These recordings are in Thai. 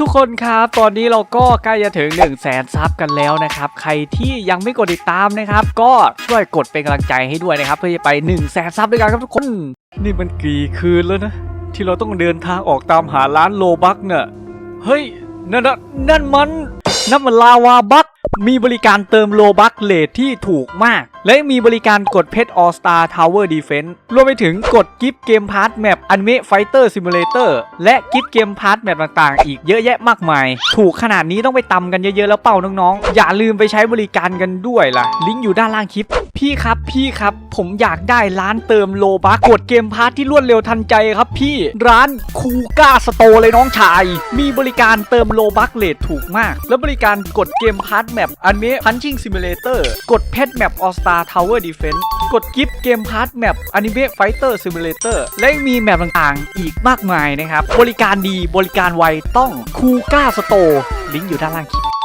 ทุกคนครับตอนนี้เราก็ใกล้จะถึง 1 0 0 0 0แสนซับกันแล้วนะครับ ใครที่ยังไม่กดติดตามนะครับ ก็ช่วยกดเป็นกำลังใจให้ด้วยนะครับ เพื่อจะไป 1 0 0 0 0แสนซับด้วยกันครับทุกคน นี่มันกี่คืนแล้วนะ ที่เราต้องเดินทางออกตามหาร้านโลบักเนี่ยเฮ้ย นั่นนะนั่นมันนั่นมันลาวาบัก มีบริการเติมโลบักเลทที่ถูกมาก และมีบริการกดเพชร All Star Tower Defense รวมไปถึงกดกิฟต์เกมพาร์ทแมปอนิเมะไฟเตอร์ซิมูเลเตอร์และกิฟต์เกมพาร์ทแมปต่างๆ อีกเยอะแยะมากมาย ถูกขนาดนี้ต้องไปตำกันเยอะๆ แล้วเป้าน้องๆ อย่าลืมไปใช้บริการกันด้วยล่ะ ลิงก์อยู่ด้านล่างคลิป พี่ครับพี่ครับ ผมอยากได้ร้านเติมโลบักกดเกมพาร์ทที่รวดเร็วทันใจครับพี่ร้านคูก้าสโตเลยน้องชาย มีบริการเติมโลบักเลทถูกมาก และบริการกดเกมพาร์ทแมปอนิเมะพันชิงซิมูเลเตอร์กดเพชแมปออสตาทาวเวอร์ดีเฟนส์กดกิฟต์เกมพาร์ทแมปอนิเมะไฟเตอร์ซิมูเลเตอร์และมีแมปต่างๆ อีกมากมายนะครับ บริการดีบริการไวต้องคูก้าสโตลิงก์อยู่ด้านล่างคลิป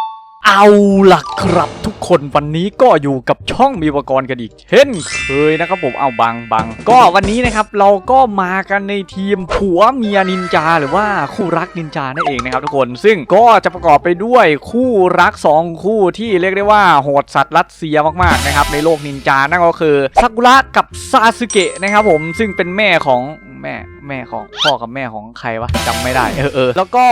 เอาล่ะครับทุกคนวันนี้ก็อยู่กับช่องมีอุปกรณ์กันอีกเช่นเคยนะครับผมเอาบังบังก็วันนี้นะครับเราก็มากันในทีมผัวเมียนินจาหรือว่าคู่รักนินจานั่นเองนะครับทุกคน ซึ่งก็จะประกอบไปด้วยคู่รัก 2 คู่ที่เรียกได้ว่าโหดสัตว์รัสเซียมากๆนะครับในโลกนินจานั่นก็คือซากุระกับซาสึเกะนะครับผมซึ่งเป็นแม่ของแม่ แม่ของพ่อกับแม่ของใครวะจำไม่ได้เออเออแล้วก็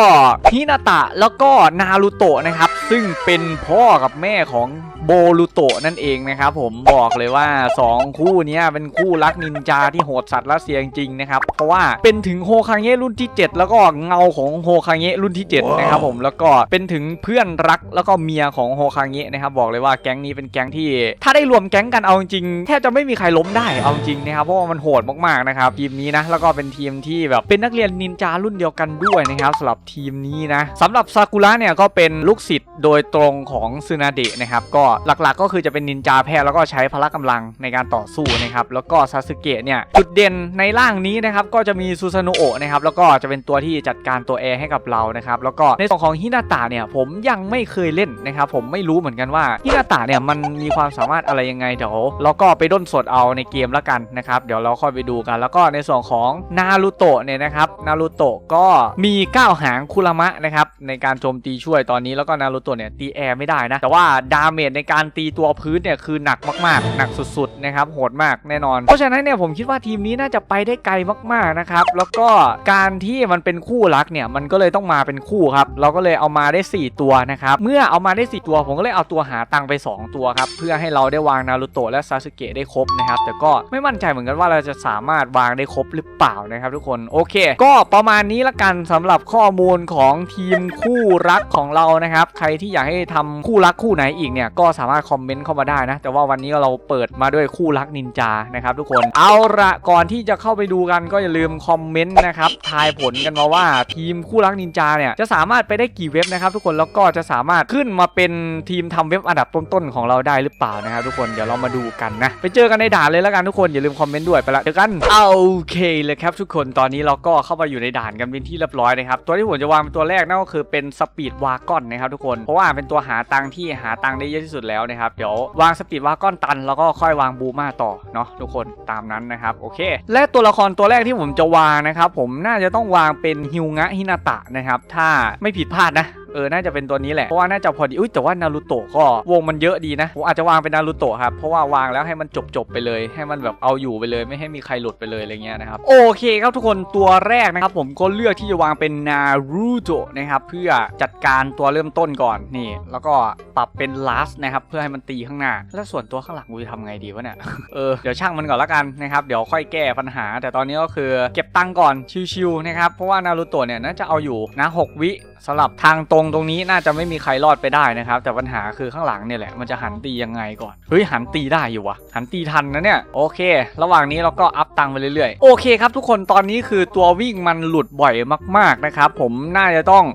ฮินาตะแล้วก็นารูโตะนะครับ ซึ่งเป็นพ่อกับแม่ของโบรูโตะนั่นเองนะครับผมบอกเลยว่า 2 คู่เนี้ยเป็นคู่รักนินจาที่โหดสัตว์รัสเซียจริงๆนะครับ เพราะว่าเป็นถึงโฮคางเงะรุ่นที่ 7 แล้วก็เงาของโฮคางเงะรุ่นที่ 7 นะครับผมแล้วก็เป็นถึงเพื่อนรักแล้วก็เมียของโฮคางเงะนะครับบอกเลยว่าแก๊งนี้เป็นแก๊งที่ ถ้าได้รวมแก๊งกันเอาจริงๆแทบจะไม่มีใครล้มได้เอาจริงนะครับเพราะว่ามันโหดมากๆนะครับทีมนี้นะแล้วก็เป็นทีมที่แบบเป็นนักเรียนนินจารุ่นเดียวกันด้วยนะครับสำหรับทีมนี้นะสำหรับซากุระเนี่ยก็เป็นลูกศิษย์โดยตรงของซึนาเดะนะครับก็หลักๆ ก็คือจะเป็นนินจาแพทย์แล้วก็ใช้พละกำลังในการต่อสู้นะครับแล้วก็ซาสึเกะเนี่ยจุดเด่นในร่างนี้นะครับก็จะมีซูซานะโอะนะครับแล้วก็จะเป็นตัวที่จัดการตัวแอร์ให้กับเรานะครับแล้วก็ในส่วนของฮินาตะเนี่ยผมยังไม่เคยเล่นนะครับผมไม่รู้เหมือนกันว่าฮินาตะเนี่ยมันมีความสามารถอะไรยังไงเดี๋ยวเราก็ไปด้นสดเอาในเกมแล้วกันนะครับเดี๋ยวเราค่อยไปดูกัน แล้วก็ในส่วนของนารูโตะเนี่ยนะครับนารูโตะก็มีก้าหางคุรามะนะครับในการโจมตีช่วยตอนนี้แล้วก็นารูโตะเนี่ยตีแอร์ไม่ได้นะ แต่ว่าดาเมจในการตีตัวพื้นเนี่ยคือหนักมากๆ หนักสุดๆนะครับโหดมากแน่นอน เพราะฉะนั้นเนี่ยผมคิดว่าทีมนี้น่าจะไปได้ไกลมากๆนะครับแล้วก็การที่มันเป็นคู่รักเนี่ยมันก็เลยต้องมาเป็นคู่ครับเราก็เลยเอามาได้ 4 ตัวนะครับเมื่อเอามาได้ 4 ตัวผมก็เลยเอาตัวหาตังไป 2 ตัวครับเพื่อให้เราได้วางนารูโตะและซาสึเกะได้ครบนะครับแต่ก็ไม่มั่นใจเหมือนกันว่าเราจะสามารถวางได้ครบหรือเปล่านะครับทุกคนโอเค ก็ประมาณนี้ละกันสำหรับข้อมูลของทีมคู่รักของเรานะครับใครที่อยากให้ทำคู่รักคู่ไหนอีกเนี่ยก็สามารถคอมเมนต์เข้ามาได้นะแต่ว่าวันนี้เราเปิดมาด้วยคู่รักนินจานะครับทุกคนเอาละก่อนที่จะเข้าไปดูกันก็อย่าลืมคอมเมนต์นะครับทายผลกันมาว่าทีมคู่รักนินจาเนี่ยจะสามารถไปได้กี่เว็บนะครับทุกคนแล้วก็จะสามารถขึ้นมาเป็นทีมทำเว็บอันดับต้นๆของเราได้หรือเปล่านะครับทุกคนเดี๋ยวเรามาดูกันนะไปเจอกันในด่านเลยแล้วกันทุกคนอย่าลืมคอมเมนต์ด้วยไปละเจอกันโอเคเลยครับทุกกคนตอนนี้เราก็เข้ามาอยู่ในด่านกันเป็นที่เรียบร้อยนะครับตัวที่ผมจะวางเป็นตัวแรกนั่นก็คือเป็นสปีดวากอนนะครับทุกคนเพราะว่าเป็นตัวหาตังที่หาตังได้เยอะที่สุดแล้วนะครับเดี๋ยววางสปีดวากอนตันแล้วก็ค่อยวางบูมาต่อเนาะทุกคนตามนั้นนะครับโอเค และตัวละครตัวแรกที่ผมจะวางนะครับผมน่าจะต้องวางเป็นฮิวงะฮินาตะนะครับถ้าไม่ผิดพลาดนะ เออน่าจะเป็นตัวนี้แหละเพราะว่าน่าจะพอดีอุ้ยแต่ว่านารูโตะก็วงมันเยอะดีนะผมอาจจะวางเป็นนารูโตะครับเพราะว่าวางแล้วให้มันจบจบๆไปเลย ให้มันแบบเอาอยู่ไปเลย ไม่ให้มีใครหลุดไปเลยอะไรเงี้ยนะครับโอเคครับทุกคนตัวแรกนะครับผมก็เลือกที่จะวางเป็นนารูโตะนะครับเพื่อจัดการตัวเริ่มต้นก่อนนี่ แล้วก็ปรับเป็นลาสนะครับเพื่อให้มันตีข้างหน้า แล้วส่วนตัวข้างหลังกูจะทำไงดีวะเนี่ยเออเดี๋ยวช่างมันก่อนละกันนะครับเดี๋ยวค่อยแก้ปัญหา แต่ตอนนี้ก็คือเก็บตังก่อนชิวๆนะครับเพราะว่านารูโตะเนี่ยน่าจะเอาอยู่นะ6วิ สำหรับทางตรงตรงนี้น่าจะไม่มีใครรอดไปได้นะครับ แต่ปัญหาคือข้างหลังเนี่ยแหละมันจะหันตียังไงก่อนเฮ้ยหันตีได้อยู่วะหันตีทันนะเนี่ยโอเค ระหว่างนี้เราก็อัพตังไปเรื่อยๆโอเคครับทุกคนตอนนี้คือตัววิ่งมันหลุดบ่อยมากๆนะครับผมน่าจะต้อง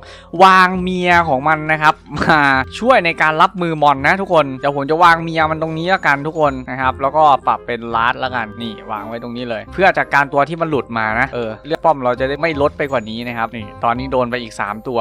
วางเมียของมันนะครับมาช่วยในการรับมือมอนนะทุกคนเดี๋ยวผมจะวางเมียมันตรงนี้ละกันทุกคนนะครับแล้วก็ปรับเป็นลาดละกันนี่วางไว้ตรงนี้เลย เพื่อจัดการตัวที่มันหลุดมานะเออเลือดป้อมเราจะได้ไม่ลดไปกว่านี้นะครับนี่ตอนนี้โดนไปอีก 3 ตัว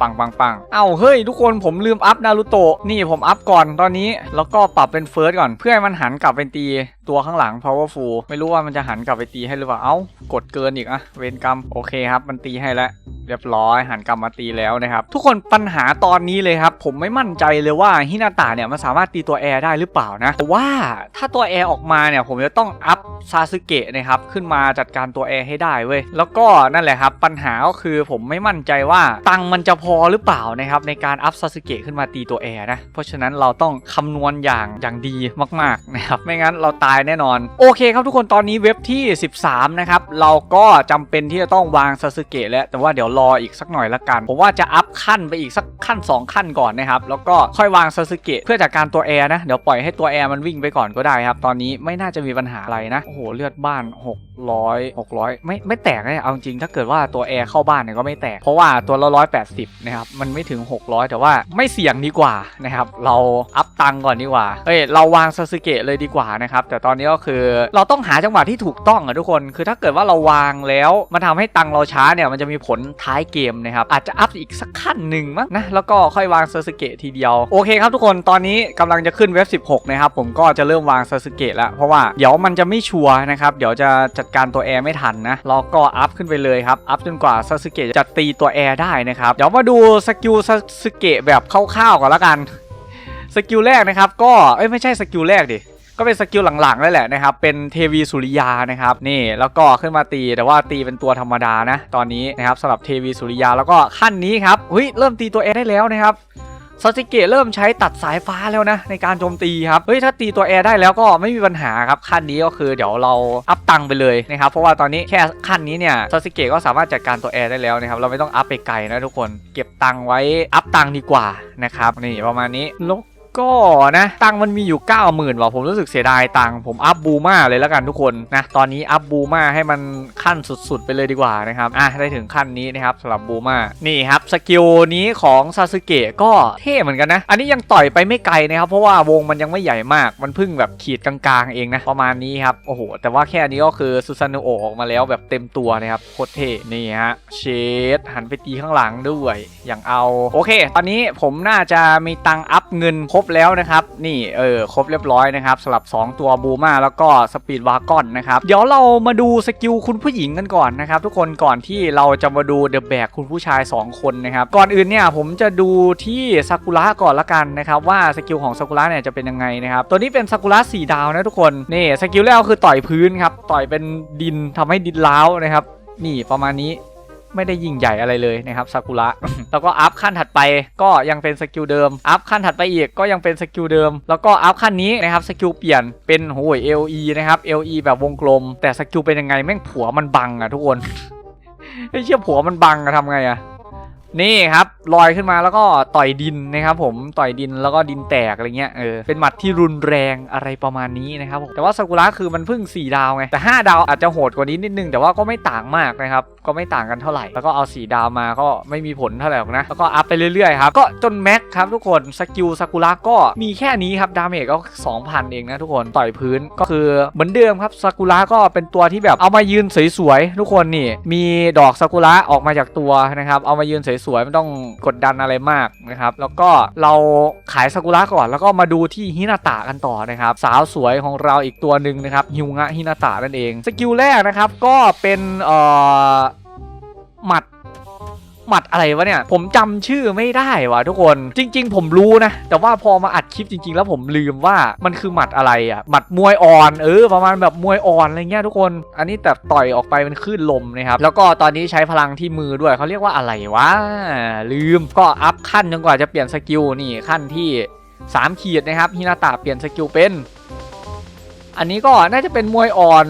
ปังปังปังเอ้าเฮ้ยทุกคนผมลืมอัพนารูโตะนี่ผมอัพก่อนตอนนี้แล้วก็ปรับเป็นเฟิร์สก่อน เพื่อให้มันหันกลับเป็นตีตัวข้างหลัง powerful ไม่รู้ว่ามันจะหันกลับไปตีให้หรือเปล่าเอ้ากดเกินอีกอะเวรกรรมโอเคครับ มันตีให้แล้วเรียบร้อยหันกลับมาตีแล้วนะครับ ทุกคนปัญหาตอนนี้เลยครับ ผมไม่มั่นใจเลยว่าฮินาตะเนี่ยมันสามารถตีตัวแอร์ได้หรือเปล่านะแต่ว่าถ้าตัวแอร์ออกมาเนี่ย ผมจะต้องอัพซาสึเกะนะครับขึ้นมาจัดการตัวแอร์ให้ได้เว้ยแล้วก็นั่นแหละครับ ปัญหาก็คือผมไม่มั่นใจว่าตังมันจะพอหรือเปล่านะครับในการอัพซาสึเกะขึ้นมาตีตัวแอร์นะ เพราะฉะนั้นเราต้องคำนวณอย่างอย่างดีมากๆนะครับไม่งั้นเราตายแน่นอน โอเคครับทุกคนตอนนี้เว็บที่ 13 นะครับ เราก็จำเป็นที่จะต้องวางซาสึเกะแล้ว แต่ว่าเดี๋ยวรออีกสักหน่อยละกัน ผมว่าจะอัพขั้นไปอีกสักขั้น 2 ขั้นก่อนนะครับ แล้วก็ค่อยวางซาสึเกะเพื่อจัดการตัวแอร์นะ เดี๋ยวปล่อยให้ตัวแอร์มันวิ่งไปก่อนก็ได้ครับ ตอนนี้ไม่น่าจะมีปัญหาอะไรนะ โอ้โหเลือดบ้าน 600 600 ไม่ไม่แตกเลยเอาจริงถ้าเกิดว่าตัวแอร์เข้าบ้านเนี่ยก็ไม่แตกเพราะว่าตัวละ180นะครับมันไม่ถึง 600 แต่ว่าไม่เสี่ยงดีกว่านะครับเราอัพตังก่อนดีกว่าเฮ้ยเราวางซาสึเกะเลยดีกว่านะครับแต่ตอนนี้ก็คือเราต้องหาจังหวะที่ถูกต้องอะทุกคน คือถ้าเกิดว่าเราวางแล้วมันทำให้ตังเราช้าเนี่ยมันจะมีผลท้ายเกมนะครับอาจจะอัพอีกสักขั้นหนึ่งมั้งนะแล้วก็ค่อยวางซาสึเกะทีเดียวโอเคครับทุกคนตอนนี้กำลังจะขึ้นเว็บ 16 นะครับผมก็จะเริ่มวางซาสึเกะแล้วเพราะว่าเดี๋ยวมันจะไม่ชัวร์นะครับเดี๋ยวจะจัดการตัวแอร์ไม่ทันนะเราก็อัพขึ้นไปเลยครับอัพจนกว่าซาสึเกะจะตีตัวแอร์ได้นะครับเดี๋ยวมาดูสกิลซาสึเกะแบบคร่าวๆก่อนละกันสกิลแรกนะครับ ก็เอ้ยไม่ใช่สกิลแรกดิก็เป็นสกิลหลังๆนั่นแหละนะครับ เป็นเทวีสุริยานะครับ นี่แล้วก็ขึ้นมาตีแต่ว่าตีเป็นตัวธรรมดานะ ตอนนี้นะครับสำหรับเทวีสุริยาแล้วก็ขั้นนี้ครับเฮ้ยเริ่มตีตัวเอได้แล้วนะครับ ซาสึเกะเริ่มใช้ตัดสายฟ้าแล้วนะ ในการโจมตีครับ เฮ้ย ถ้าตีตัวแอร์ได้แล้วก็ไม่มีปัญหาครับขั้นนี้ก็คือเดี๋ยวเราอัพตังไปเลยนะครับ เพราะว่าตอนนี้แค่ขั้นนี้เนี่ยซาสึเกะก็สามารถจัดการตัวแอร์ได้แล้วนะครับ เราไม่ต้องอัพไปไกลนะทุกคน เก็บตังไว้อัพตังดีกว่านะครับ นี่ประมาณนี้ลก ก็นะ ตังมันมีอยู่ 90,000ว่ะผมรู้สึกเสียดายตังผมอัพบูมาเลยแล้วกันทุกคนนะตอนนี้อัพบูมาให้มันขั้นสุดๆ ไปเลยดีกว่านะครับอะได้ถึงขั้นนี้นะครับสำหรับบูมานี่ครับสกิลนี้ของซาสึเกะก็เท่เหมือนกันนะ อันนี้ยังต่อยไปไม่ไกลนะครับเพราะว่าวงมันยังไม่ใหญ่มากมันเพิ่งแบบขีดกลางๆเองนะประมาณนี้ครับโอ้โหแต่ว่าแค่นี้ก็คือซูซานุโอออกมาแล้วแบบเต็มตัวนะครับโคตรเท่นี่ฮะเชดหันไปตีข้างหลังด้วยอย่างเอาโอเค ตอนนี้ผมน่าจะมีตังอัพเงินครบแล้วนะครับ นี่เออครบเรียบร้อยนะครับสำหรับ 2 ตัวบูมาแล้วก็สปีดวากอนนะครับเดี๋ยวเรามาดูสกิลคุณผู้หญิงกันก่อนนะครับทุกคนก่อนที่เราจะมาดูเดอะแบกคุณผู้ชาย 2 คนนะครับก่อนอื่นเนี่ยผมจะดูที่ซากุระก่อนละกันนะครับว่าสกิลของซากุระเนี่ยจะเป็นยังไงนะครับตัวนี้เป็นซากุระสีดาวนะทุกคนนี่สกิลแรกคือต่อยพื้นครับต่อยเป็นดินทำให้ดินร้าวนะครับนี่ประมาณนี้ ไม่ได้ยิ่งใหญ่อะไรเลยนะครับซากุระ แล้วก็อัพขั้นถัดไปก็ยังเป็นสกิลเดิม อัพขั้นถัดไปอีกก็ยังเป็นสกิลเดิม แล้วก็อัพขั้นนี้นะครับสกิลเปลี่ยนเป็นโหย LE นะครับ LE แบบวงกลม แต่สกิลเป็นยังไงแม่งผัวมันบังอะทุกคนไอ้เชี่ยผัวมันบังอะทำไงอะ นี่ครับลอยขึ้นมาแล้วก็ต่อยดินนะครับผมต่อยดินแล้วก็ดินแตกอะไรเงี้ยเออเป็นหมัดที่รุนแรงอะไรประมาณนี้นะครับผมแต่ว่าซากุระคือมันเพิ่ง 4 ดาวไงแต่ 5 ดาวอาจจะโหดกว่านี้นิดนึง แต่ว่าก็ไม่ต่างมากนะครับก็ไม่ต่างกันเท่าไหร่ แล้วก็เอา 4 ดาวมาก็ไม่มีผลเท่าไหร่หรอกนะแล้วก็อัพไปเรื่อยๆครับก็จนแม็กครับทุกคนสกิลซากุระก็มีแค่นี้ครับดาเมจก็2,000 เองนะทุกคนต่อยพื้นก็คือเหมือนเดิมครับซากุระก็เป็นตัวที่แบบเอามายืนสวยๆทุกคนนี่มีดอกซากุระออกมาจากตัวนะครับเอามายืนสวยๆไม่ต้องกดดันอะไรมากนะครับ แล้วก็เราขายซากุระก่อน แล้วก็มาดูที่ฮินาตะกันต่อนะครับ สาวสวยของเราอีกตัวหนึ่งนะครับฮิวงะฮินาตะนั่นเอง สกิลแรกนะครับก็เป็นเอ่อหมัด หมัดอะไรวะเนี่ย ผมจำชื่อไม่ได้วะทุกคนจริง ๆ ผมรู้นะ แต่ว่าพอมาอัดคลิปจริง ๆ แล้วผมลืมว่ามันคือหมัดอะไรอะหมัดมวยอ่อนเออประมาณแบบมวยอ่อนอะไรเงี้ยทุกคน อันนี้แต่ต่อยออกไปเป็นคลื่นลมนะครับแล้วก็ตอนนี้ใช้พลังที่มือด้วยเขาเรียกว่าอะไรวะลืมก็อัพขั้นจนกว่าจะเปลี่ยนสกิลนี่ขั้นที่3ขีดนะครับฮินาตะเปลี่ยนสกิลเป็น อันนี้ก็น่าจะเป็นมวยอ่อน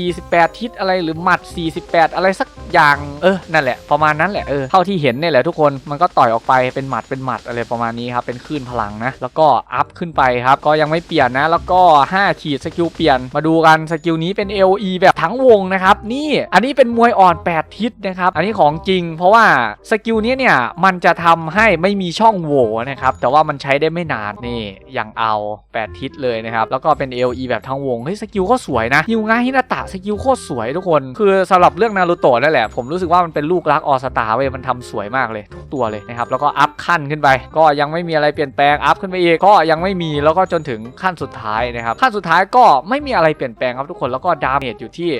48 ทิศอะไรหรือหมัด 48 อะไรสักอย่างเออนั่นแหละประมาณนั้นแหละเออเท่าที่เห็นเนี่ยแหละทุกคนมันก็ต่อยออกไปเป็นหมัดเป็นหมัดอะไรประมาณนี้ครับเป็นคลื่นพลังนะแล้วก็อัพขึ้นไปครับก็ยังไม่เปลี่ยนนะ แล้วก็ 5 ขีดสกิลเปลี่ยนมาดูกันสกิลนี้เป็น LE แบบทั้งวงนะครับนี่อันนี้เป็นมวยอ่อน 8 ทิศนะครับอันนี้ของจริง เพราะว่าสกิลนี้เนี่ยมันจะทำให้ไม่มีช่องโหว่นะครับแต่ว่ามันใช้ได้ไม่นานนี่อย่างเอา 8 ทิศเลยนะครับแล้วก็เป็น LE แบบทั้งวงเฮ้ยสกิลก็สวยนะฮิวงาฮินาตะสกิลโคตรสวยทุกคนคือสำหรับเรื่องนารูโตะนั่นแหละผมรู้สึกว่ามันเป็นลูกรักออสตาเว้ยมันทำสวยมากเลยทุกตัวเลยนะครับแล้วก็อัพขั้นขึ้นไป ก็ยังไม่มีอะไรเปลี่ยนแปลงอัพขึ้นไปอีกก็ยังไม่มีแล้วก็จนถึงขั้นสุดท้ายนะครับขั้นสุดท้ายก็ไม่มีอะไรเปลี่ยนแปลงครับทุกคนแล้วก็ดาเมจอยู่ที่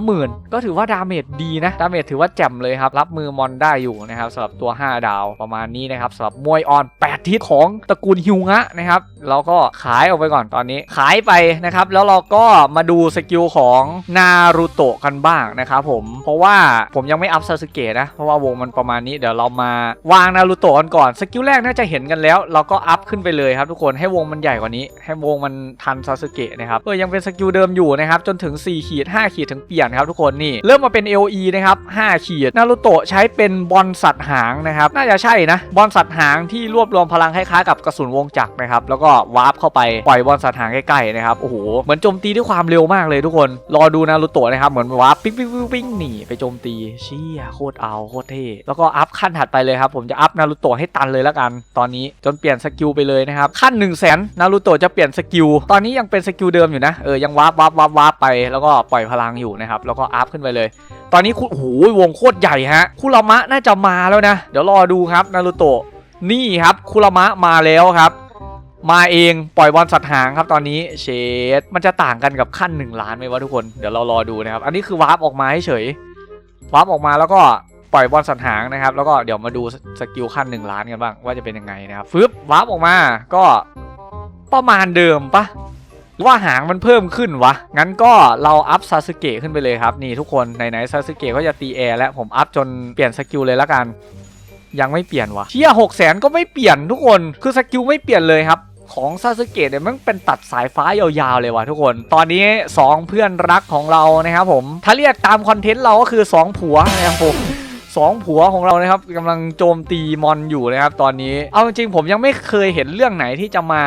30,000 ก็ถือว่าดาเมจดีนะดาเมจถือว่าแจ่มเลยครับรับมือมอนได้อยู่นะครับสำหรับตัว 5 ดาวประมาณนี้นะครับสำหรับมวยออน 8 ทิศของตระกูลฮิวงะนะครับเราก็ขายออกไปก่อนตอนนี้ขายไปนะครับแล้วเราก็มาดูสกิลของนารูโตะกันบ้างนะครับผม เพราะว่าผมยังไม่อัพซาสึเกะนะ เพราะว่าวงมันประมาณนี้เดี๋ยวเรามาวางนารูโตะกันก่อน สกิลแรกน่าจะเห็นกันแล้ว เราก็อัพขึ้นไปเลยครับทุกคนให้วงมันใหญ่กว่านี้ ให้วงมันทันซาสึเกะนะครับเออยังเป็นสกิลเดิมอยู่นะครับจนถึง4ขีด5ขีดถึงเปลี่ยนครับทุกคนนี่เริ่มมาเป็น LE นะครับ5ขีดนารูโตะใช้เป็นบอลสัตว์หางนะครับน่าจะใช่นะบอลสัตว์หางที่รวบรวมพลังคล้ายๆกับกระสุนวงจักรนะครับแล้วก็วาร์ปเข้าไปปล่อยบอลสัตว์หางใกล้ๆนะครับโอ้โหเหมือนโจมตีด้วยความเร็วมากเลยทุกคน รอดูนารูโตะนะครับ เหมือนวาร์ปปิ๊งปิ๊งปิ๊งปิ๊งหนีไปโจมตีเชี่ยโคตรเอาโคตรเท่ แล้วก็อัพขั้นถัดไปเลยครับ ผมจะอัพนารูโตะให้ตันเลยแล้วกัน ตอนนี้จนเปลี่ยนสกิลไปเลยนะครับ ขั้น1นึ่งแสนนารูโตะจะเปลี่ยนสกิล ตอนนี้ยังเป็นสกิลเดิมอยู่นะ เออ ยังวาร์ปวาร์ปวาร์ปวาร์ปไป แล้วก็ปล่อยพลังอยู่นะครับ แล้วก็อัพขึ้นไปเลย ตอนนี้คุณโอ้โหวงโคตรใหญ่ฮะ คุรามะน่าจะมาแล้วนะ เดี๋ยวรอดูครับนารูโตะนี่ครับคุรามะมาแล้วครับ มาเองปล่อยบอลสัตว์หางครับตอนนี้เชดมันจะต่างกันกับขั้น 1 ล้านไหมวะทุกคนเดี๋ยวเรารอดูนะครับ อันนี้คือวาร์ปออกมาเฉยวาร์ปออกมาแล้วก็ปล่อยบอลสัตว์หางนะครับ แล้วก็เดี๋ยวมาดูสกิลขั้น 1 ล้านกันบ้างว่าจะเป็นยังไงนะครับฟึบวาร์ปออกมาก็ประมาณเดิมปะว่าหางมันเพิ่มขึ้นวะ งั้นก็เราอัพซาสึเกะขึ้นไปเลยครับ นี่ทุกคนไหนๆซาสึเกะก็จะตีแอร์แล้วผมอัพจนเปลี่ยนสกิลเลยละกัน ยังไม่เปลี่ยนวะเชี่ยหกแสนก็ไม่เปลี่ยนทุกคนคือสกิลไม่เปลี่ยนเลยครับ ของซาสึเกะเนี่ยมันเป็นตัดสายฟ้ายาวๆเลยว่ะทุกคน ตอนนี้ 2 เพื่อนรักของเรานะครับผม ถ้าเรียกตามคอนเทนต์เราก็คือ 2 ผัวนะครับผม สองผัวของเรานะครับกำลังโจมตีมอนอยู่นะครับตอนนี้ เอาจริงผมยังไม่เคยเห็นเรื่องไหนที่จะมา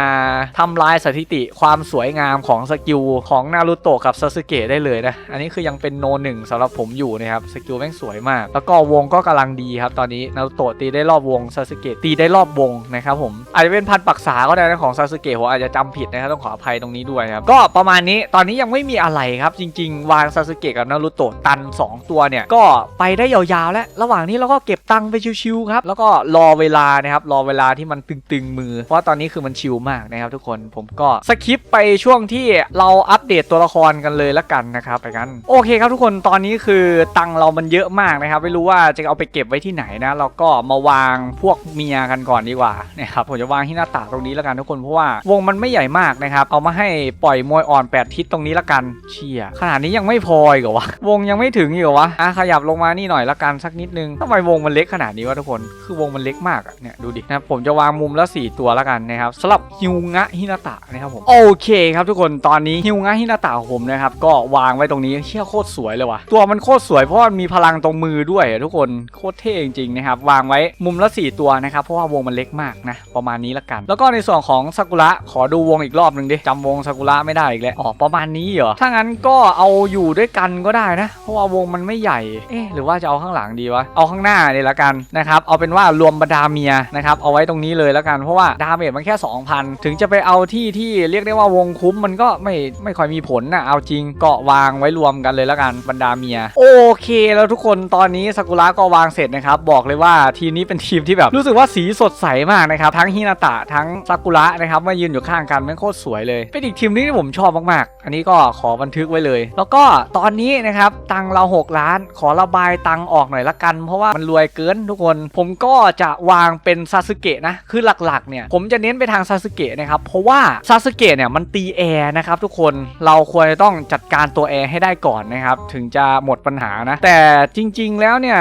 ทำลายสถิติความสวยงามของสกิลของนารูโตะกับซาสึเกะได้เลยนะ อันนี้คือยังเป็นโนหนึ่งสำหรับผมอยู่นะครับสกิลแม่งสวยมาก แล้วก็วงก็กำลังดีครับตอนนี้นารูโตะตีได้รอบวงซาสึเกะตีได้รอบวงนะครับผมอาจจะเป็นพันปักษาก็ได้นะของซาสึเกะผมอาจจะจำผิดนะครับต้องขออภัยตรงนี้ด้วยครับก็ประมาณนี้ตอนนี้ยังไม่มีอะไรครับจริง ๆ วางซาสึเกะกับนารูโตะตันสองตัวเนี่ยก็ไปได้ยาวๆแล้วระหว่างนี้เราก็เก็บตังค์ไปชิวๆครับ แล้วก็รอเวลานะครับ รอเวลาที่มันตึงๆมือ เพราะตอนนี้คือมันชิลมากนะครับทุกคน ผมก็สคิปไปช่วงที่เราอัปเดตตัวละครกันเลยละกันนะครับไปกันโอเคครับทุกคนตอนนี้คือตังค์เรามันเยอะมากนะครับ ไม่รู้ว่าจะเอาไปเก็บไว้ที่ไหนนะเราก็มาวางพวกเมียกันก่อนดีกว่านะครับผมจะวางที่หน้าตาตรงนี้ละกันทุกคนเพราะว่าวงมันไม่ใหญ่มากนะครับเอามาให้ปล่อยมวยอ่อน 8 ทิศตรงนี้ละกันเชียขนาดนี้ยังไม่พออีกเหรอวะวงยังไม่ถึงอีกเหรอวะอะขยับลงมานี่หน่อยละกันสักนิดนึงทำไมวงมันเล็กขนาดนี้วะทุกคน คือวงมันเล็กมากอะเนี่ยดูดินะครับผมจะวางมุมละ4ตัวและกันนะครับสำหรับฮิวงะฮินาตะนะครับผมโอเคครับทุกคนตอนนี้ฮิวงะฮินาตะผมนะครับก็วางไว้ตรงนี้เชี่ยโคตรสวยเลยว่ะตัวมันโคตรสวยเพราะว่ามีพลังตรงมือด้วยทุกคนโคตรเท่จริงๆนะครับวางไว้มุมละ 4 ตัวนะครับเพราะว่าวงมันเล็กมากนะประมาณนี้ละกัน แล้วก็ในส่วนของซากุระขอดูวงอีกรอบหนึ่งดิจำวงซากุระไม่ได้อีกแล้วอ๋อประมาณนี้เหรอถ้างั้นก็เอาอยู่ด้วยกันก็ได้นะ เพราะว่าวงมันไม่ใหญ่เอ๊ะหรือว่าจะเอาข้างหลังดีวะ เอาข้างหน้าเลยละกันนะครับ เอาเป็นว่ารวมบรรดาเมียนะครับ เอาไว้ตรงนี้เลยละกัน เพราะว่าดาเมจมันแค่ 2,000 ถึงจะไปเอาที่ที่เรียกได้ว่าวงคุ้มมันก็ไม่ไม่ค่อยมีผลนะเอาจริงเก็วางไว้รวมกันเลยละกันบรรดาเมีย โอเค แล้วทุกคนตอนนี้ซากุระก็วางเสร็จนะครับ บอกเลยว่าทีมนี้เป็นทีมที่แบบรู้สึกว่าสีสดใสมากนะครับ ทั้งฮินาตะทั้งซากุระนะครับมายืนอยู่ข้างกันแม่งโคตรสวยเลย เป็นอีกทีมนึงที่ผมชอบมากๆ อันนี้ก็ขอบันทึกไว้เลย แล้วก็ตอนนี้นะครับตังเรา 6 ล้านขอระบายตังออกหน่อยละกันเพราะว่ามันรวยเกินทุกคน ผมก็จะวางเป็นซาสึเกะนะ คือหลักๆเนี่ย ผมจะเน้นไปทางซาสึเกะนะครับ เพราะว่าซาสึเกะเนี่ยมันตีแอร์นะครับทุกคน เราควรจะต้องจัดการตัวแอร์ให้ได้ก่อนนะครับ ถึงจะหมดปัญหานะ แต่จริงๆแล้วเนี่ย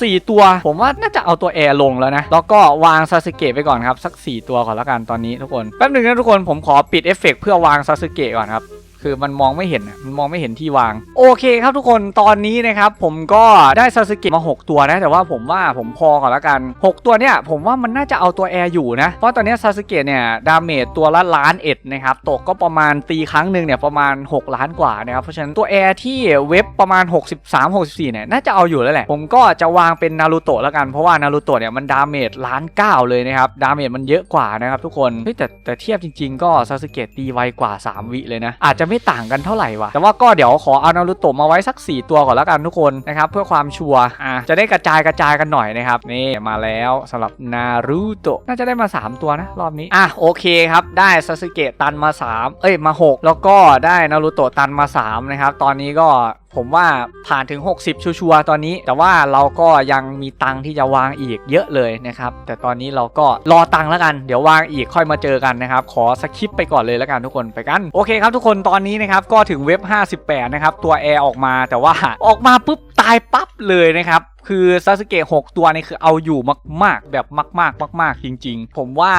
สี่ตัว ผมว่าน่าจะเอาตัวแอร์ลงแล้วนะ แล้วก็วางซาสึเกะไปก่อนครับ สัก 4 ตัวก่อนละกันตอนนี้ทุกคน แป๊บหนึ่งนะทุกคน ผมขอปิดเอฟเฟกต์เพื่อวางซาสึเกะก่อนครับ คือมันมองไม่เห็นอะมันมองไม่เห็นที่วาง โอเคครับทุกคนตอนนี้นะครับผมก็ได้ซาสึกะมา 6 ตัวนะ แต่ว่าผมว่าผมพอก่อนละกัน 6 ตัวเนี่ยผมว่ามันน่าจะเอาตัวแอร์อยู่นะ เพราะตอนนี้ซาสึกะเนี่ยดาเมจตัวละล้านเอ็ดนะครับตกก็ประมาณตีครั้งหนึ่งเนี่ยประมาณ 6 ล้านกว่านะครับเพราะฉะนั้นตัวแอร์ที่เว็บประมาณ 63 64เนี่ยน่าจะเอาอยู่แล้วแหละ ผมก็จะวางเป็นนารูโตะแล้วกันเพราะว่านารูโตะเนี่ยมันดาเมจล้านเก้าเลยนะครับดาเมจมันเยอะกว่านะครับทุกคนเฮ้ยแต่แต่เทียบจริง ๆ ก็ซาสึเกะตีไวกว่า 3 วิเลยนะอาจจะไม่ต่างกันเท่าไหร่วะแต่ว่าก็เดี๋ยวขอเอานารูโตะมาไว้สัก 4 ตัวก่อนแล้วกันทุกคนนะครับเพื่อความชัวร์อะจะได้กระจายกระจายกันหน่อยนะครับนี่มาแล้วสำหรับนารูโตะน่าจะได้มา 3 ตัวนะรอบนี้อะโอเคครับได้ซาสึเกะตันมา 3 เอ้ยมา 6 แล้วก็ได้นารูโตะตันมา3นะครับตอนนี้ก็ ผมว่าผ่านถึง 60 ชัวร์ตอนนี้ แต่ว่าเราก็ยังมีตังที่จะวางอีกเยอะเลยนะครับ แต่ตอนนี้เราก็รอตังแล้วกัน เดี๋ยววางอีกค่อยมาเจอกันนะครับ ขอสคิปไปก่อนเลยแล้วกันทุกคนไปกัน โอเคครับทุกคนตอนนี้นะครับ ก็ถึงเว็บ 58 นะครับ ตัวแอร์ออกมาแต่ว่าออกมาปุ๊บตายปั๊บเลยนะครับคือซาสึเกะ6ตัวนี่คือเอาอยู่มากๆ แบบมากๆ มาก ๆ จริง ๆ ผมว่า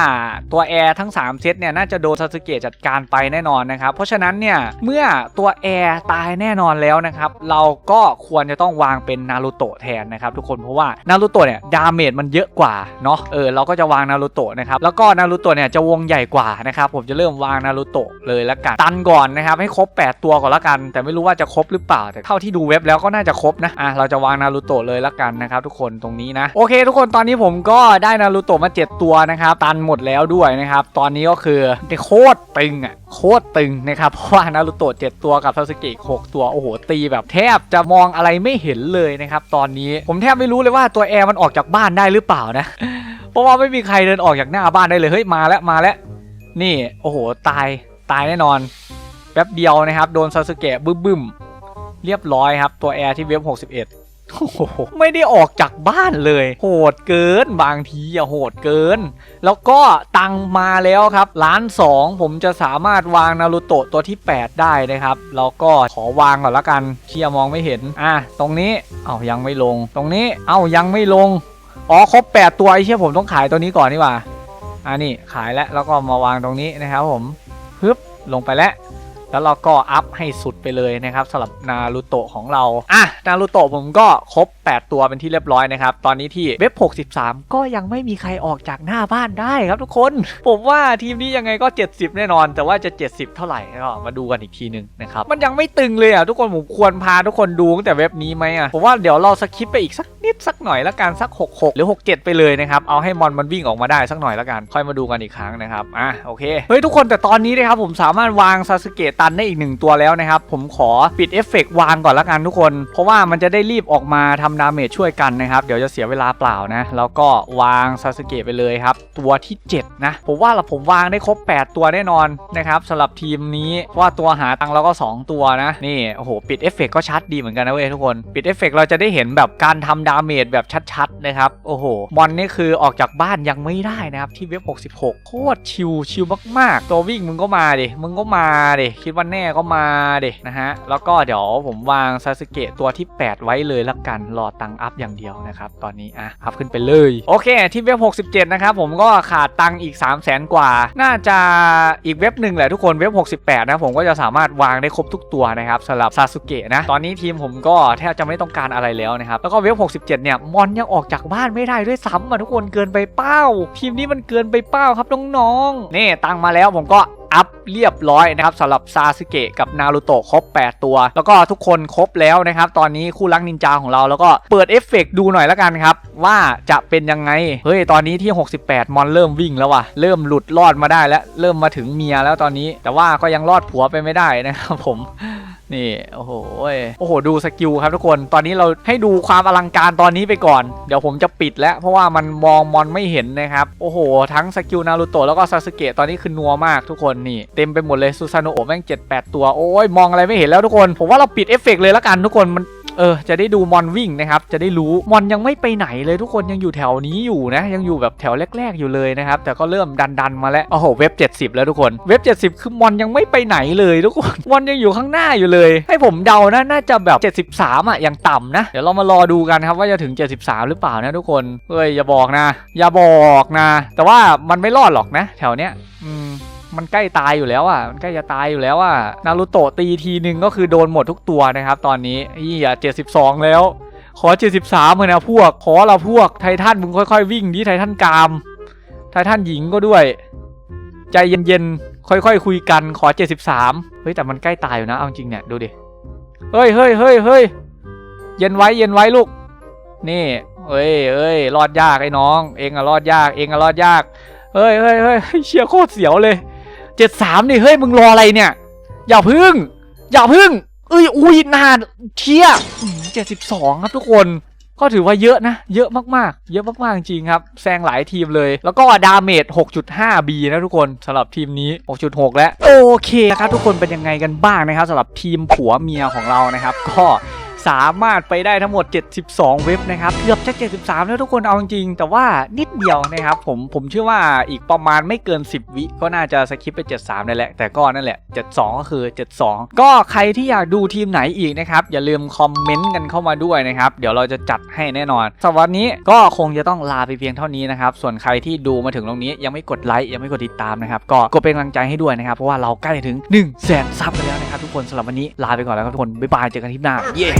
ตัวแอร์ทั้ง 3 เซตเนี่ยน่าจะโดนซาสึเกะจัดการไปแน่นอนนะครับ เพราะฉะนั้นเนี่ยเมื่อตัวแอร์ตายแน่นอนแล้วนะครับ เราก็ควรจะต้องวางเป็นนารูโตะแทนนะครับทุกคนเพราะว่านารูโตะเนี่ยดาเมจมันเยอะกว่าเนาะเออเราก็จะวางนารูโตะนะครับแล้วก็นารูโตะเนี่ยจะวงใหญ่กว่านะครับผมจะเริ่มวางนารูโตะเลยละกันตันก่อนนะครับให้ครบ 8 ตัวก่อนละกัน แต่ไม่รู้ว่าจะครบหรือเปล่าแต่เท่าที่ดูเว็บแล้วก็น่าจะครบนะอะเราจะวางนารูโตะเลยละกันนะครับทุกคนตรงนี้นะ โอเค ทุกคนตอนนี้ผมก็ได้นารูโตะมา 7 ตัวนะครับตันหมดแล้วด้วยนะครับตอนนี้ก็คือโคตรตึงอะโคตรตึงนะครับเพราะว่านารูโตะ7ตัวกับซาสึเกะ6ตัวโอ้โหตีแบบแทบจะมองอะไรไม่เห็นเลยนะครับตอนนี้ผมแทบไม่รู้เลยว่าตัวแอร์มันออกจากบ้านได้หรือเปล่านะเพราะว่าไม่มีใครเดินออกจากหน้าบ้านได้เลยเฮ้ยมาแล้วมาแล้ว นี่โอ้โหตายตายแน่นอนแป๊บเดียวนะครับโดนซาสึเกะบึ้มบึ้มเรียบร้อยครับตัวแอร์ที่เว็บ61 โอ้โหไม่ได้ออกจากบ้านเลย โหดเกินบางทีอะโหดเกิน แล้วก็ตังมาแล้วครับล้านสองผมจะสามารถวางนารูโตะตัวที่ 8 ได้นะครับแล้วก็ขอวางก่อนละกันเชียมองไม่เห็นอะตรงนี้เอายังไม่ลง ตรงนี้เอายังไม่ลงอ๋อครบ 8 ตัวไอ้เชี่ยผมต้องขายตัวนี้ก่อนนี่ว่าอ่านี่ขายแล้วแล้วก็มาวางตรงนี้นะครับผมฮึบลงไปแล้ว แล้วเราก็อัพให้สุดไปเลยนะครับสำหรับนารูโตะของเรา อะนารูโตะผมก็ครบ8 ตัวเป็นที่เรียบร้อยนะครับ ตอนนี้ที่เว็บ 63 ก็ยังไม่มีใครออกจากหน้าบ้านได้ครับทุกคน ผมว่าทีมนี้ยังไงก็ 70 แน่นอน แต่ว่าจะ 70 เท่าไหร่ก็มาดูกันอีกทีหนึ่งนะครับ มันยังไม่ตึงเลยอะทุกคนผมควรพาทุกคนดูตั้งแต่เว็บนี้ไหมอะผมว่าเดี๋ยวเราสคิปไปอีกสักนิดสักหน่อยละกันสัก 66 หรือ 67 ไปเลยนะครับเอาให้มอนมันวิ่งออกมาได้สักหน่อยละกันค่อยมาดูกันอีกครั้งนะครับอะโอเคเฮ้ยทุกคนแต่ตอนนี้นะครับผมสามารถวางซาสึเกะตันได้อีกหนึ่งตัวแล้วนะครับผมขอปิดเอฟเฟกต์วางก่อนละกันทุกคน เพราะว่ามันจะได้รีบออกมาทำดาเมจช่วยกันนะครับ เดี๋ยวจะเสียเวลาเปล่านะ แล้วก็วางซาสึเกะไปเลยครับ ตัวที่ 7 นะ ผมว่าเราผมวางได้ครบ 8 ตัวแน่นอนนะครับสำหรับทีมนี้เพราะว่าตัวหาตังเราก็ 2 ตัวนะ นี่โอ้โหปิดเอฟเฟกต์ก็ชัดดีเหมือนกันนะเว้ยทุกคน ปิดเอฟเฟกต์เราจะได้เห็นแบบการทำดาเมจแบบชัดๆนะครับโอ้โหมอนนี่คือออกจากบ้านยังไม่ได้นะครับที่เว็บ66 โคตรชิลชิลมากๆ ตัววิ่งมึงก็มาดิมึงก็มาดิคิดว่าแน่ก็มาดินะฮะแล้วก็เดี๋ยวผมวางซาสึเกะตัวที่ 8 ไว้เลยละกันรอตังอัพอย่างเดียวนะครับ ตอนนี้อะอัพขึ้นไปเลย โอเค ที่เว็บ 67 นะครับ ผมก็ขาดตังอีก 3 0 0แสนกว่า น่าจะอีกเว็บหนึ่งแหละทุกคนเว็บ 68 นะผมก็จะสามารถวางได้ครบทุกตัวนะครับสำหรับซาสึเกะนะ ตอนนี้ทีมผมก็แทบจะไม่ต้องการอะไรแล้วนะครับ แล้วก็เว็บ 67 เนี่ยมอนยังออกจากบ้านไม่ได้ด้วยซ้ำอะทุกคนเกินไปเป้าทีมนี้มันเกินไปเป้าครับน้องๆนี่ตังมาแล้วผมก็ อัพเรียบร้อยนะครับสำหรับซาสึเกะกับนารูโตะครบ 8 ตัว แล้วก็ทุกคนครบแล้วนะครับ ตอนนี้คู่รักนินจาของเราแล้วก็เปิดเอฟเฟกต์ดูหน่อยแล้วกันครับ ว่าจะเป็นยังไง เฮ้ย ตอนนี้ที่ 68 มอนเริ่มวิ่งแล้วว่ะ เริ่มหลุดรอดมาได้แล้ว เริ่มมาถึงเมียแล้วตอนนี้ แต่ว่าก็ยังรอดผัวไปไม่ได้นะครับผม นี่โอ้โหโอ้โหดูสกิลครับทุกคนตอนนี้เราให้ดูความอลังการตอนนี้ไปก่อน เดี๋ยวผมจะปิดแล้วเพราะว่ามันมองมอนไม่เห็นนะครับ โอ้โห ทั้งสกิลนารูโตะแล้วก็ซาสึเกะตอนนี้คือนัวมากทุกคนนี่เต็มไปหมดเลยซูซานโอะแม่ง7 8ตัวโอ้ยมองอะไรไม่เห็นแล้วทุกคน ผมว่าเราปิดเอฟเฟกต์เลยละกันทุกคนมัน เออจะได้ดูมอนวิ่งนะครับจะได้รู้มอนยังไม่ไปไหนเลยทุกคนยังอยู่แถวนี้อยู่นะ ยังอยู่แบบแถวแรก ๆอยู่เลยนะครับแต่ก็เริ่มดันดันๆมาแล้วโอ้โหเว็บ 70 แล้วทุกคนเว็บ 70 คือมอนยังไม่ไปไหนเลยทุกคนมอนยังอยู่ข้างหน้าอยู่เลย ให้ผมเดานะน่าจะแบบ 73อะอย่างต่ำนะ เดี๋ยวเรามารอดูกันครับว่าจะถึง 73 หรือเปล่านะทุกคนเฮ้ยอย่าบอกนะ อย่าบอกนะ แต่ว่ามันไม่รอดหรอกนะ แถวเนี้ยอืม มันใกล้ตายอยู่แล้วอะ มันใกล้จะตายอยู่แล้วอะ นารูโตะตีทีนึงก็คือโดนหมดทุกตัวนะครับ ตอนนี้อีอะ72แล้ว ขอ73เลยนะพวก ขอเราพวก ไททันมึงค่อยๆ วิ่งดิไททันกาม ไททันหญิงก็ด้วย ใจเย็นๆ ค่อยๆ คุยกัน ขอ73เฮ้ยแต่มันใกล้ตายอยู่นะ เอาจริงเนี่ย ดูดิ เฮ้ยเฮ้ยเฮ้ยเฮ้ยเย็นไว้เย็นไว้ลูก นี่เอ้ยเอ้ยรอดยากไอ้น้อง เองอะรอดยาก เองอะรอดยากเฮ้ยเฮ้ยเฮ้ยเชียร์โคตรเสียวเลย 73นี่เฮ้ยมึงรออะไรเนี่ย อย่าพึ่ง อย่าพึ่ง เอ้ยอุ้ยนานเชียเจ็ดสิบสองครับทุกคนก็ถือว่าเยอะนะ เยอะมากๆ เยอะมากๆ จริงครับ แซงหลายทีมเลย แล้วก็ดาเมจ 6.5B นะทุกคนสำหรับทีมนี้ 6.6 แล้ว โอเคนะครับทุกคนเป็นยังไงกันบ้างนะครับสำหรับทีมผัวเมียของเรานะครับ ก็ สามารถไปได้ทั้งหมด 72 เว็บนะครับเกือบจะ 73 แล้วทุกคนเอาจริง แต่ว่านิดเดียวนะครับผมผมเชื่อว่าอีกประมาณไม่เกิน 10 วิก็น่าจะสคิปไป 73ได้แหละ แต่ก็นั่นแหละ 72 ก็คือ 72 ก็ใครที่อยากดูทีมไหนอีกนะครับ อย่าลืมคอมเมนต์กันเข้ามาด้วยนะครับ เดี๋ยวเราจะจัดให้แน่นอนสำหรับวันนี้ก็คงจะต้องลาไปเพียงเท่านี้นะครับส่วนใครที่ดูมาถึงตรงนี้ยังไม่กดไลค์ยังไม่กดติดตามนะครับก็กดเป็นกำลังใจให้ด้วยนะครับเพราะว่าเราใกล้ถึง1 0 0 0 0แสนซับกันแล้วนะครับ ทุกคนสำหรับวันนี้ลาไปก่อนแล้วครับทุกคนบ๊ายบายเจอกันที่หน้าเย้